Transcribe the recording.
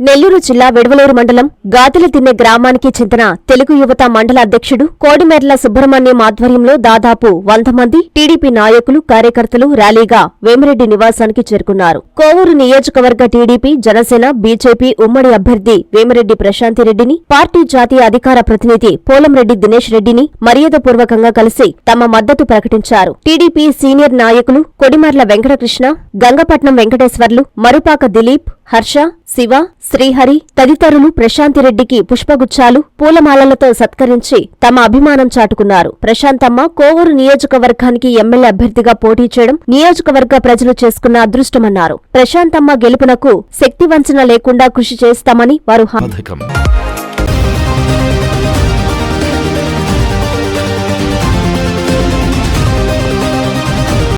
నెల్లూరు జిల్లా వెడవలూరు మండలం గాతుల తిన్నె గ్రామానికి చెందిన తెలుగు యువత మండల అధ్యక్షుడు కోడిమెర్ల సుబ్రహ్మణ్యం ఆధ్వర్యంలో దాదాపు వంద మంది టీడీపీ నాయకులు కార్యకర్తలు ర్యాలీగా వేమిరెడ్డి నివాసానికి చేరుకున్నారు. కోవూరు నియోజకవర్గ టీడీపీ జనసేన బీజేపీ ఉమ్మడి అభ్యర్థి వేమిరెడ్డి ప్రశాంతిరెడ్డిని పార్టీ జాతీయ అధికార ప్రతినిధి పోలంరెడ్డి దినేష్ రెడ్డిని మర్యాదపూర్వకంగా కలిసి తమ మద్దతు ప్రకటించారు. టీడీపీ సీనియర్ నాయకులు కొడిమర్ల వెంకటకృష్ణ గంగపట్నం వెంకటేశ్వర్లు మరుపాక దిలీప్ హర్ష శివ శ్రీహరి తదితరులు ప్రశాంతిరెడ్డికి పుష్పగుచ్చాలు పూలమాలలతో సత్కరించి తమ అభిమానం చాటుకున్నారు. ప్రశాంతమ్మ కోవూరు నియోజకవర్గానికి ఎమ్మెల్యే అభ్యర్థిగా పోటీ చేయడం నియోజకవర్గ ప్రజలు చేసుకున్న అదృష్టమన్నారు. ప్రశాంతమ్మ గెలుపునకు శక్తివంచన లేకుండా కృషి చేస్తామని వారు